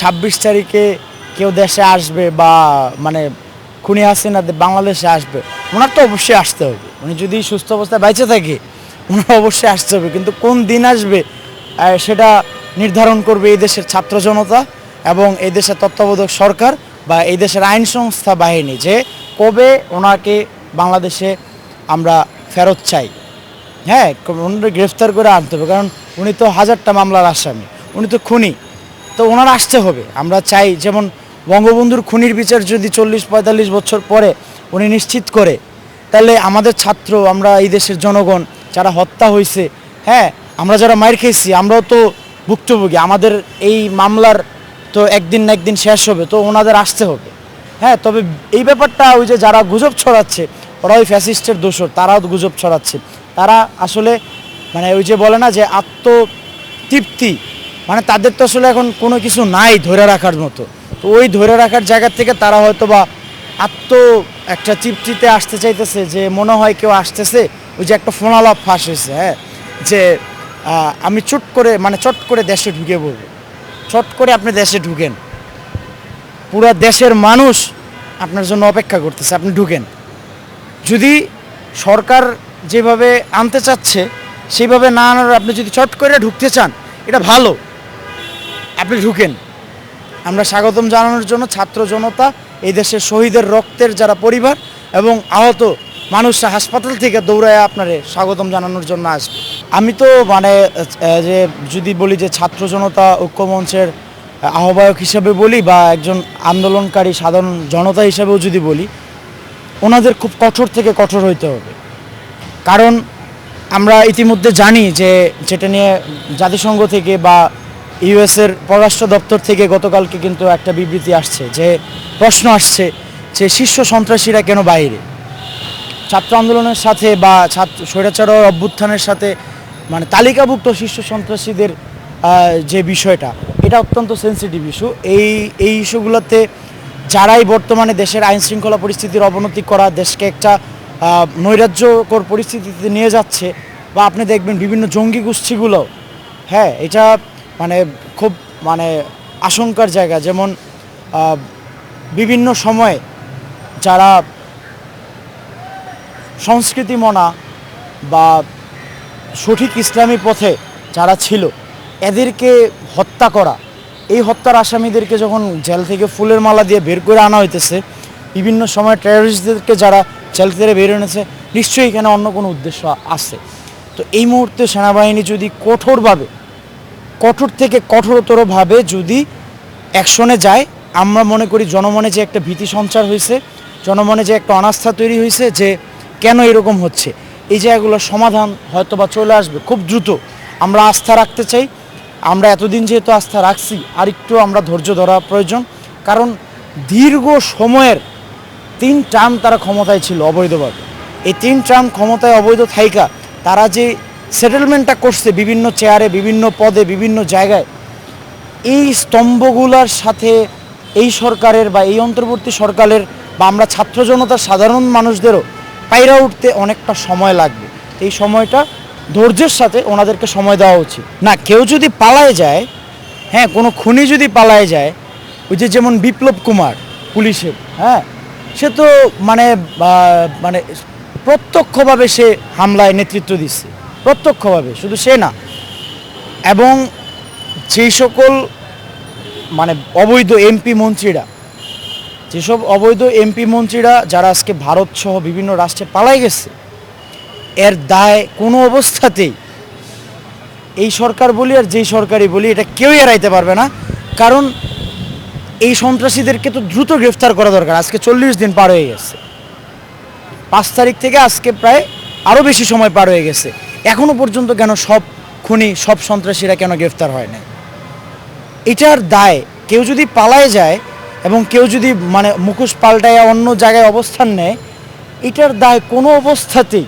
ছাব্বিশ তারিখে কেউ দেশে আসবে বা মানে খুনি হাসিনা বাংলাদেশে আসবে, ওনার তো অবশ্যই আসতে হবে। উনি যদি সুস্থ অবস্থায় বাইচে থাকে ওনার অবশ্যই আসতে হবে। কিন্তু কোন দিন আসবে সেটা নির্ধারণ করবে এই দেশের ছাত্র জনতা এবং এই দেশের তত্ত্বাবধায়ক সরকার বা এই দেশের আইন সংস্থা বাহিনী যে কবে ওনাকে বাংলাদেশে আমরা ফেরত চাই। হ্যাঁ ওনারা গ্রেফতার করে আনতে হবে, কারণ উনি তো হাজারটা মামলার আসামি, উনি তো খুনি। তো ওনার আসতে হবে। আমরা চাই যেমন বঙ্গবন্ধুর খুনির বিচার যদি চল্লিশ, পঁয়তাল্লিশ বছর পরে উনি নিশ্চিত করে, তাহলে আমাদের ছাত্র, আমরা এই দেশের জনগণ যারা হত্যা হয়েছে হ্যাঁ আমরা যারা মার খেয়েছি, আমরাও তো ভুক্তভোগী, আমাদের এই মামলার তো একদিন না একদিন শেষ হবে, তো ওনাদের আসতে হবে। হ্যাঁ তবে এই ব্যাপারটা ওই যে যারা গুজব ছড়াচ্ছে, ওরা ওই ফ্যাসিস্টের দোষর, তারাও গুজব ছড়াচ্ছে। তারা আসলে মানে ওই যে বলে না যে আত্মতৃপ্তি মানে তাদের তো আসলে এখন কোনো কিছু নাই ধরে রাখার মতো। তো ওই ধরে রাখার জায়গা থেকে তারা হয়তো বা আত্ম একটা তৃপ্তিতে আসতে চাইতেছে যে মনে হয় কেউ আসতেছে, ওই যে একটা ফোনালাপ ফাঁস হয়েছে হ্যাঁ? যে আমি চট করে মানে চট করে দেশে ঢুকে পড়ব। চট করে আপনি দেশে ঢুকেন। পুরা দেশের মানুষ আপনার জন্য অপেক্ষা করতেছে, আপনি ঢুকেন। যদি সরকার যেভাবে আনতে চাচ্ছে, সেইভাবে না আনার, আপনি যদি চট করে ঢুকতে চান, এটা ভালো। আপনি ঢুকেন। আমরা স্বাগতম জানানোর জন্য ছাত্র জনতা, এই দেশের শহীদের রক্তের যারা পরিবার এবং আহত মানুষরা হাসপাতাল থেকে দৌড়ায় আপনারে স্বাগতম জানানোর জন্য আসবে। আমি তো মানে যে যদি বলি যে ছাত্র জনতা ঐক্যমঞ্চের আহ্বায়ক হিসেবে বলি বা একজন আন্দোলনকারী সাধারণ জনতা হিসেবেও যদি বলি, ওনাদের খুব কঠোর থেকে কঠোর হইতে হবে। কারণ আমরা ইতিমধ্যে জানি যে যেটা নিয়ে জাতিসংঘ থেকে বা ইউএসের পররাষ্ট্র দপ্তর থেকে গতকালকে কিন্তু একটা বিবৃতি আসছে যে, প্রশ্ন আসছে যে, শীর্ষ সন্ত্রাসীরা কেন বাইরে? ছাত্র আন্দোলনের সাথে বা ছাত্র স্বৈরাচার অভ্যুত্থানের সাথে মানে তালিকাভুক্ত শীর্ষ সন্ত্রাসীদের যে বিষয়টা, এটা অত্যন্ত সেন্সিটিভ ইস্যু এই এই ইস্যুগুলোতে যারাই বর্তমানে দেশের আইন শৃঙ্খলা পরিস্থিতির অবনতি করা, দেশকে একটা নৈরাজ্যকর পরিস্থিতিতে নিয়ে যাচ্ছে, বা আপনি দেখবেন বিভিন্ন জঙ্গি গোষ্ঠীগুলো হ্যাঁ এটা মানে খুব মানে আশঙ্কার জায়গা। যেমন বিভিন্ন সময়ে যারা সংস্কৃতি মনা বা সঠিক ইসলামী পথে যারা ছিল, এদেরকে হত্যা করা, এই হত্যার আসামিদেরকে যখন জেল থেকে ফুলের মালা দিয়ে বের করে আনা হইতেছে, বিভিন্ন সময় টেররিস্টদেরকে যারা জেল থেকে বের এনেছে, নিশ্চয়ই এখানে অন্য কোনো উদ্দেশ্য আছে। তো এই মুহূর্তে সেনাবাহিনী যদি কঠোরভাবে কঠোর থেকে কঠোরতরভাবে যদি অ্যাকশনে যায়, আমরা মনে করি জনমনে যে একটা ভীতি সঞ্চার হয়েছে, জনমনে যে একটা অনাস্থা তৈরি হয়েছে যে কেন এরকম হচ্ছে, এই জায়গাগুলোর সমাধান হয়তো বা চলে আসবে খুব দ্রুত। আমরা আস্থা রাখতে চাই, আমরা এতদিন যেহেতু আস্থা রাখছি আর একটু আমরা ধৈর্য ধরা প্রয়োজন, কারণ দীর্ঘ সময়ের তিন টার্ম তারা ক্ষমতায় ছিল অবৈধভাবে। এই তিন টার্ম ক্ষমতায় অবৈধ থাইকা, তারা যে সেটেলমেন্টটা করছে বিভিন্ন চেয়ারে বিভিন্ন পদে, বিভিন্ন জায়গায়। এই স্তম্ভগুলোর সাথে এই সরকারের বা এই অন্তর্বর্তী সরকারের বা আমরা ছাত্র জনতার সাধারণ মানুষদেরও পায়রা উঠতে অনেকটা সময় লাগবে। এই সময়টা ধৈর্যের সাথে ওনাদেরকে সময় দেওয়া উচিত। না, কেউ যদি পালায় যায় হ্যাঁ কোনো খুনি যদি পালায় যায়, ওই যে যেমন বিপ্লব কুমার পুলিশের হ্যাঁ সে তো মানে মানে প্রত্যক্ষভাবে সে হামলায় নেতৃত্ব দিচ্ছে। প্রত্যক্ষভাবে, শুধু সে না। এবং যেই সকল মানে অবৈধ এমপি মন্ত্রীরা যেসব অবৈধ এমপি মন্ত্রীরা যারা আজকে ভারত সহ বিভিন্ন রাষ্ট্রে পালাই গেছে, এর দায় কোনো অবস্থাতেই এই সরকার বলি আর যেই সরকারই বলি, এটা কেউই এড়াইতে পারবে না। কারণ এই সন্ত্রাসীদেরকে তো দ্রুত গ্রেফতার করা দরকার। আজকে চল্লিশ দিন পার হয়ে গেছে। পাঁচ তারিখ থেকে আজকে প্রায় আরও বেশি সময় পার হয়ে গেছে। এখনও পর্যন্ত কেন সব খুনি, সব সন্ত্রাসীরা কেন গ্রেফতার হয় না এটার দায় কেউ যদি পালায় যায় এবং কেউ যদি মানে মুখোশ পাল্টায় অন্য জায়গায় অবস্থান নেয়, এটার দায় কোনো অবস্থাতেই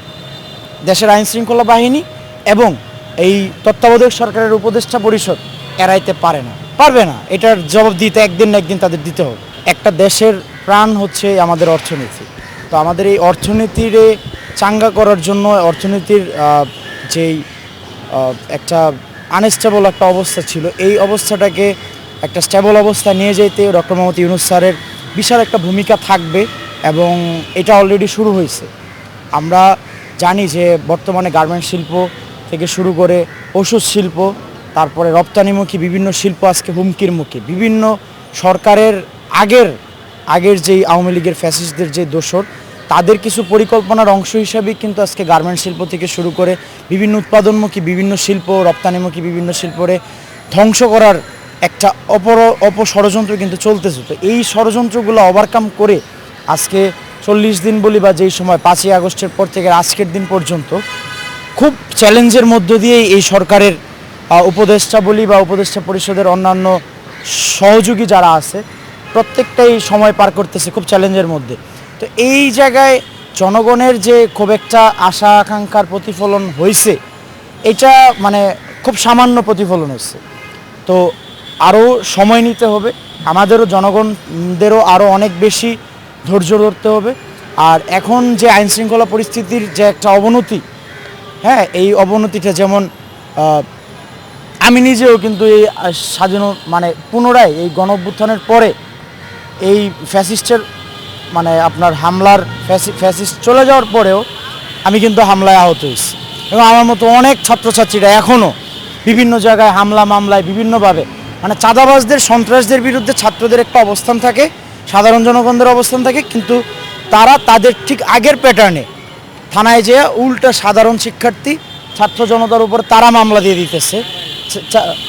দেশের আইন শৃঙ্খলা বাহিনী এবং এই তত্ত্বাবধায়ক সরকারের উপদেষ্টা পরিষদ এড়াইতে পারে না। পারবে না। এটার জবাব দিতে একদিন না একদিন তাদের দিতে হবে। একটা দেশের প্রাণ হচ্ছে আমাদের অর্থনীতি। তো আমাদের এই অর্থনীতির চাঙ্গা করার জন্য অর্থনীতির যেই একটা আনস্টেবল একটা অবস্থা ছিল, এই অবস্থাটাকে একটা স্টেবল অবস্থায় নিয়ে যেতে ডক্টর মোহাম্মদ ইউনুস স্যারের বিশাল একটা ভূমিকা থাকবে এবং এটা অলরেডি শুরু হয়েছে। আমরা জানি যে বর্তমানে গার্মেন্ট শিল্প থেকে শুরু করে ওষুধ শিল্প, তারপরে রপ্তানিমুখী বিভিন্ন শিল্প আজকে হুমকির মুখে। বিভিন্ন সরকারের আগের আগের যেই আওয়ামী লীগের ফ্যাসিস্টদের যে দোসর তাদের কিছু পরিকল্পনার অংশ হিসাবেই কিন্তু আজকে গার্মেন্ট শিল্প থেকে শুরু করে বিভিন্ন উৎপাদনমুখী, বিভিন্ন শিল্প, রপ্তানিমুখী, বিভিন্ন শিল্পরে ধ্বংস করার একটা অপর, অপষড়যন্ত্র কিন্তু চলতেছে। তো এই ষড়যন্ত্রগুলো ওভারকাম করে আজকে চল্লিশ দিন বলি বা যেই সময় পাঁচই আগস্টের পর থেকে আজকের দিন পর্যন্ত খুব চ্যালেঞ্জের মধ্য দিয়ে এই সরকারের উপদেষ্টা বলি বা উপদেষ্টা পরিষদের অন্যান্য সহযোগী যারা আছে, প্রত্যেকটাই সময় পার করতেছে খুব চ্যালেঞ্জের মধ্যে। তো এই জায়গায় জনগণের যে খুব একটা আশা আকাঙ্ক্ষার প্রতিফলন হয়েছে এটা মানে খুব সামান্য প্রতিফলন হয়েছে তো আরও সময় নিতে হবে, আমাদেরও জনগণদেরও আরও অনেক বেশি ধৈর্য ধরতে হবে। আর এখন যে আইন শৃঙ্খলা পরিস্থিতির যে একটা অবনতি হ্যাঁ এই অবনতিটা যেমন আমি নিজেও কিন্তু এই স্বাধীন মানে পুনরায় এই গণ পরে এই ফ্যাসিস্টের মানে আপনার হামলার ফ্যাসি- ফ্যাসিস্ট চলে যাওয়ার পরেও আমি কিন্তু হামলায় আহত হয়েছি। এবং আমার মতো অনেক ছাত্রছাত্রীরা এখনও বিভিন্ন জায়গায় হামলা মামলায় বিভিন্নভাবে মানে চাঁদাবাজদের, সন্ত্রাসদের বিরুদ্ধে ছাত্রদের একটা অবস্থান থাকে, সাধারণ জনগণদের অবস্থান থাকে, কিন্তু তারা তাদের ঠিক আগের প্যাটার্নে থানায় যেয়ে উল্টা সাধারণ শিক্ষার্থী, ছাত্র জনতার উপর তারা মামলা দিয়ে দিতেছে।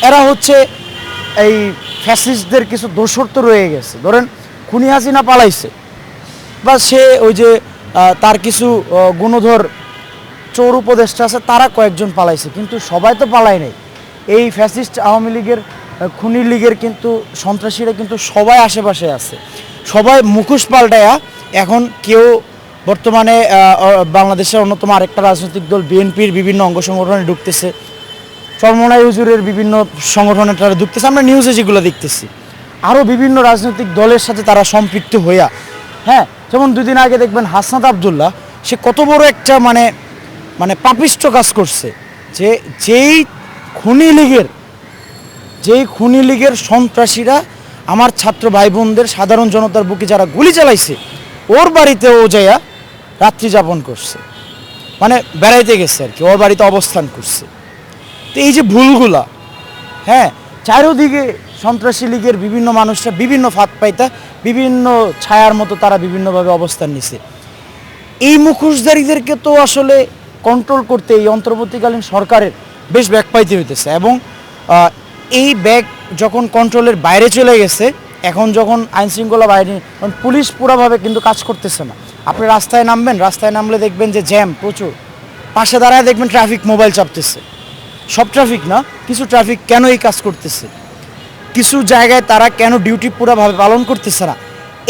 এরা হচ্ছে এই ফ্যাসিস্টদের কিছু দোষর তো রয়ে গেছে। ধরেন খুনি হাসিনা পালাইছে। বা সে ওই যে তার কিছু গুণধর চোর উপদেষ্টা আছে, তারা কয়েকজন পালাইছে, কিন্তু সবাই তো পালায় নাই। এই ফ্যাসিস্ট আওয়ামী লীগের খুনি লীগের কিন্তু সন্ত্রাসীরা কিন্তু সবাই আশেপাশে আছে। সবাই মুখোশ পাল্টায়া এখন কেউ বর্তমানে বাংলাদেশের অন্যতম আরেকটা রাজনৈতিক দল বিএনপির বিভিন্ন অঙ্গ সংগঠনে ঢুকতেছে। চরমনাই হুজুরের বিভিন্ন সংগঠনে তারা ঢুকতেছে। আমরা নিউজে যেগুলো দেখতেছি আরও বিভিন্ন রাজনৈতিক দলের সাথে তারা সম্পৃক্ত হইয়া হ্যাঁ যেমন দুদিন আগে দেখবেন হাসনাত আবদুল্লাহ, সে কত বড় একটা মানে মানে পাপিষ্ট কাজ করছে যে যেই খুনি লীগের, যেই খুনি লীগের সন্ত্রাসীরা আমার ছাত্র ভাই বোনদের সাধারণ জনতার বুকে যারা গুলি চালাইছে, ওর বাড়িতে ও যাইয়া রাত্রি যাপন করছে। মানে বেড়াইতে গেছে আর কি, ওর বাড়িতে অবস্থান করছে। তো এই যে ভুলগুলা হ্যাঁ চারিদিকে সন্ত্রাসী লীগের বিভিন্ন মানুষরা বিভিন্ন ফাঁদ পাইতা, বিভিন্ন ছায়ার মতো তারা বিভিন্নভাবে অবস্থান নিছে। এই মুখোশধারীদেরকে তো আসলে কন্ট্রোল করতে এই অন্তর্বর্তীকালীন সরকারের বেশ ব্যাগ পাইতে হইতেছে এবং এই ব্যাগ যখন কন্ট্রোলের বাইরে চলে গেছে, এখন যখন আইনশৃঙ্খলা বাহিনী কারণ পুলিশ পুরোভাবে কিন্তু কাজ করতেছে না। আপনি রাস্তায় নামবেন, রাস্তায় নামলে দেখবেন যে জ্যাম প্রচুর। পাশে দাঁড়ায় দেখবেন ট্রাফিক মোবাইল চাপতেছে। সব ট্রাফিক না, কিছু ট্রাফিক কেন এই কাজ করতেছে? কিছু জায়গায় তারা কেন ডিউটি পুরোভাবে পালন করতেছে না?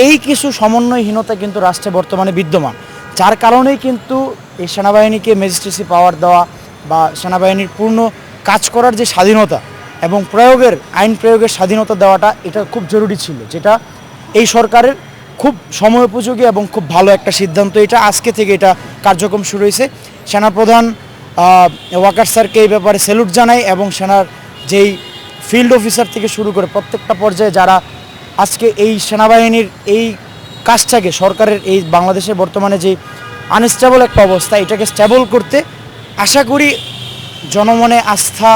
এই কিছু সমন্বয়হীনতা কিন্তু রাষ্ট্রে বর্তমানে বিদ্যমান। যার কারণেই কিন্তু এই সেনাবাহিনীকে ম্যাজিস্ট্রেসি পাওয়ার দেওয়া বা সেনাবাহিনীর পূর্ণ কাজ করার যে স্বাধীনতা এবং প্রয়োগের, আইন প্রয়োগের স্বাধীনতা দেওয়াটা এটা খুব জরুরি ছিল। যেটা এই সরকারের খুব সময়োপযোগী এবং খুব ভালো একটা সিদ্ধান্ত। এটা আজকে থেকে এটা কার্যক্রম শুরু হয়েছে। সেনাপ্রধান ওয়াকার স্যারকে এই ব্যাপারে স্যালুট জানাই এবং সেনার যেই ফিল্ড অফিসার থেকে শুরু করে প্রত্যেকটা পর্যায়ে যারা আজকে এই সেনাবাহিনীর এই কাজটাকে, সরকারের এই বাংলাদেশের বর্তমানে যে আনস্টেবল একটা অবস্থা, এটাকে স্টেবল করতে আশা করি জনমনে আস্থা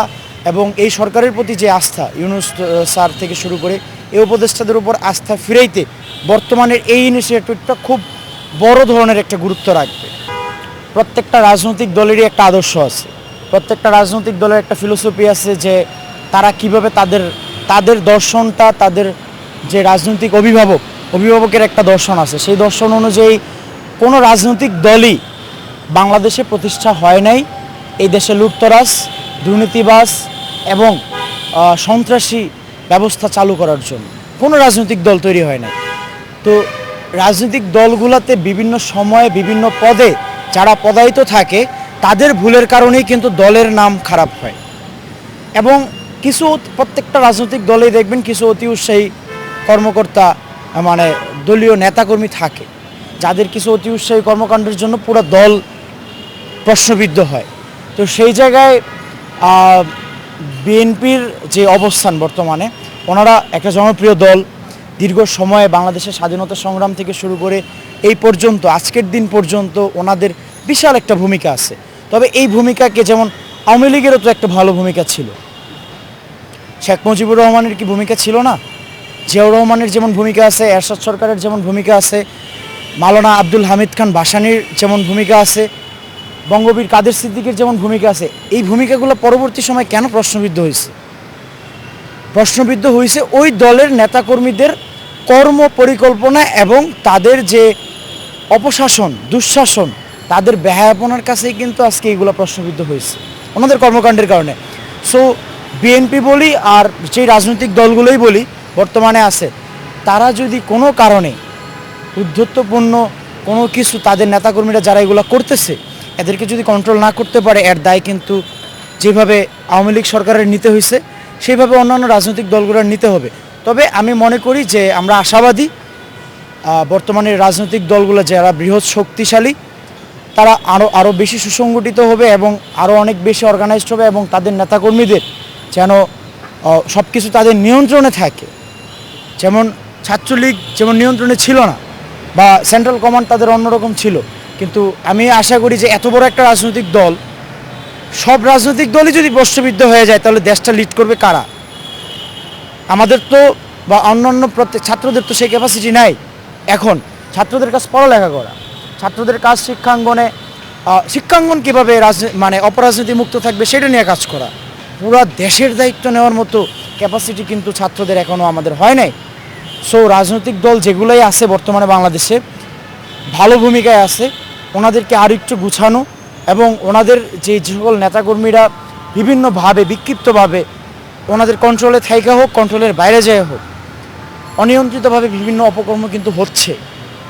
এবং এই সরকারের প্রতি যে আস্থা, ইউনুস স্যার থেকে শুরু করে এই উপদেষ্টাদের উপর আস্থা ফিরাইতে বর্তমানের এই ইনিশিয়েটিভটা খুব বড় ধরনের একটা গুরুত্ব রাখবে। প্রত্যেকটা রাজনৈতিক দলেরই একটা আদর্শ আছে। প্রত্যেকটা রাজনৈতিক দলের একটা ফিলোসফি আছে যে তারা কীভাবে তাদের তাদের দর্শনটা, তাদের যে রাজনৈতিক অভিভাবক, অভিভাবকের একটা দর্শন আছে। সেই দর্শন অনুযায়ী কোনো রাজনৈতিক দলই বাংলাদেশে প্রতিষ্ঠা হয় নাই। এই দেশে লুটতরাজ, দুর্নীতিবাজ এবং সন্ত্রাসী ব্যবস্থা চালু করার জন্য কোনো রাজনৈতিক দল তৈরি হয় নাই। তো রাজনৈতিক দলগুলোতে বিভিন্ন সময়ে বিভিন্ন পদে যারা পদায়িত থাকে, তাদের ভুলের কারণেই কিন্তু দলের নাম খারাপ হয়। এবং কিছু প্রত্যেকটা রাজনৈতিক দলেই দেখবেন কিছু অতি উৎসাহী কর্মকর্তা মানে দলীয় নেতাকর্মী থাকে। যাদের কিছু অতি উৎসাহী কর্মকাণ্ডের জন্য পুরো দল প্রশ্নবিদ্ধ হয়। তো সেই জায়গায় বিএনপির যে অবস্থান বর্তমানে, ওনারা একটা জনপ্রিয় দল। দীর্ঘ সময়ে বাংলাদেশের স্বাধীনতা সংগ্রাম থেকে শুরু করে এই পর্যন্ত, আজকের দিন পর্যন্ত ওনাদের বিশাল একটা ভূমিকা আছে। তবে এই ভূমিকাকে যেমন আওয়ামী লীগেরও তো একটা ভালো ভূমিকা ছিল। শেখ মুজিবুর রহমানের কি ভূমিকা ছিল না? জিয়াউর রহমানের যেমন ভূমিকা আছে, এরশাদ সরকারের যেমন ভূমিকা আছে মালানা আব্দুল হামিদ খান বাসানির যেমন ভূমিকা আছে, বঙ্গবীর কাদের সিদ্দিকের যেমন ভূমিকা আছে, এই ভূমিকাগুলো পরবর্তী সময় কেন প্রশ্নবিদ্ধ হয়েছে? প্রশ্নবিদ্ধ হয়েছে ওই দলের নেতাকর্মীদের কর্ম পরিকল্পনা এবং তাদের যে অপশাসন, দুঃশাসন, তাদের ব্যয়াপনার কাছেই কিন্তু আজকে এইগুলো প্রশ্নবিদ্ধ হয়েছে, ওনাদের কর্মকাণ্ডের কারণে। সো বিএনপি বলি আর যে রাজনৈতিক দলগুলোই বলি বর্তমানে আছে, তারা যদি কোনো কারণে উদ্ধত্তপূর্ণ কোনো কিছু তাদের নেতাকর্মীরা যারা এগুলো করতেছে, এদেরকে যদি কন্ট্রোল না করতে পারে, এর দায় কিন্তু যেভাবে আওয়ামী লীগ সরকারের নিতে হয়েছে, সেইভাবে অন্যান্য রাজনৈতিক দলগুলোর নিতে হবে। তবে আমি মনে করি যে আমরা আশাবাদী বর্তমানে রাজনৈতিক দলগুলো যারা বৃহৎ শক্তিশালী, তারা আরও আরও বেশি সুসংগঠিত হবে এবং আরও অনেক বেশি অর্গানাইজড হবে এবং তাদের নেতাকর্মীদের যেন সব কিছু তাদের নিয়ন্ত্রণে থাকে। যেমন ছাত্রলীগ যেমন নিয়ন্ত্রণে ছিল না, বা সেন্ট্রাল কমান্ড তাদের অন্যরকম ছিল। কিন্তু আমি আশা করি যে এত বড় একটা রাজনৈতিক দল, সব রাজনৈতিক দলই যদি প্রশ্নবিদ্ধ হয়ে যায়, তাহলে দেশটা লিড করবে কারা? আমাদের তো, বা অন্যান্য প্রত্যেক, ছাত্রদের তো সেই ক্যাপাসিটি নাই। এখন ছাত্রদের কাজ পড়ালেখা করা, ছাত্রদের কাজ শিক্ষাঙ্গনে শিক্ষাঙ্গন কীভাবে রাজনী মানে অপরাজনীতি মুক্ত থাকবে, সেটা নিয়ে কাজ করা। পুরো দেশের দায়িত্ব নেওয়ার মতো ক্যাপাসিটি কিন্তু ছাত্রদের এখনও আমাদের হয় নাই। সো রাজনৈতিক দল যেগুলোই আছে বর্তমানে বাংলাদেশে, ভালো ভূমিকায় আছে, ওনাদেরকে আর একটু গুছানো এবং ওনাদের যে সকল নেতাকর্মীরা বিভিন্নভাবে, বিক্ষিপ্তভাবে ওনাদের কন্ট্রোলে থাইকা হোক কন্ট্রোলের বাইরে যায় হোক, অনিয়ন্ত্রিতভাবে বিভিন্ন অপকর্ম কিন্তু হচ্ছে,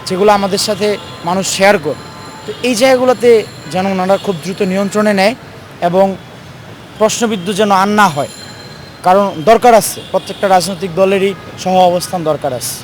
যেগুলো আমাদের সাথে মানুষ শেয়ার করে। তো এই জায়গাগুলোতে যেন ওনারা খুব দ্রুত নিয়ন্ত্রণে নেয় এবং প্রশ্নবিদ্ধ যেন আর না হয়। কারণ দরকার আছে, প্রত্যেকটা রাজনৈতিক দলেরই সহ অবস্থান দরকার আছে।